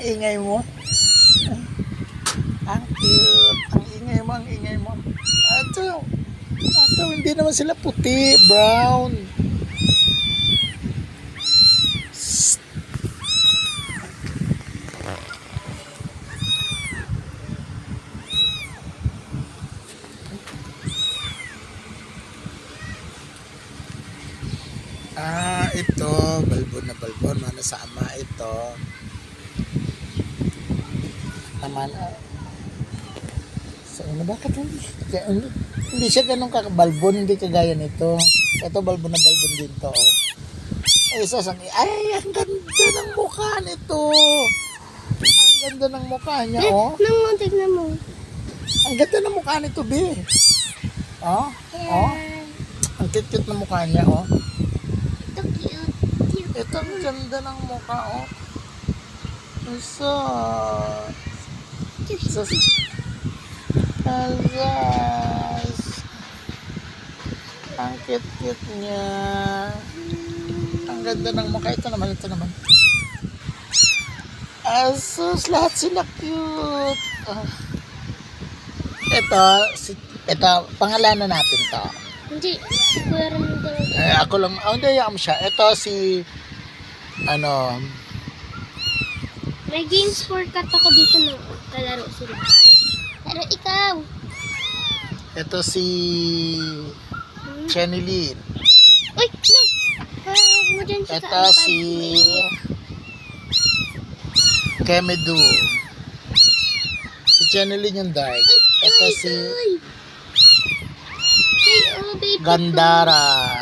ingay mo. Ang cute. Ang ingay mo, ang ingay mo. Ato. Ato, hindi naman sila puti, brown. Ah, ito, balbon na balbon, mana sa ama ito. Naman, sa ano, bakit hindi, hindi, hindi siya ganun kabalbon, hindi kagaya nito. Ito, balbon na balbon din to. Oh. Ay, isa sa, ay, ang ganda ng mukha nito. Ang ganda ng mukha niya, oh. Nang mo, tignan mo. Ang ganda ng mukha nito, be. Oh, oh. Ang cute-cute ng mukha niya, oh. Ito cute. Cute. Ito ang ganda ng mukha, oh. Isa. Cute. Isa. Azaz. Ang cute-cute niya. Ang ganda ng mukha. Ito naman, ito naman. Asus, lahat sila cute. Ah. Ito, si, ito, pangalanan natin to. Hindi. Kuya Ramon. Eh, ako lang, oh, hindi, yakam siya. Ito si, ano, May games for cat ako dito na kalaro sila. Pero ikaw. ito si Hmm? Chenilyn. Uy, no! Siya Ito si Kemedu. Si Chenilyn yung dark. Ito si oh. Gandara.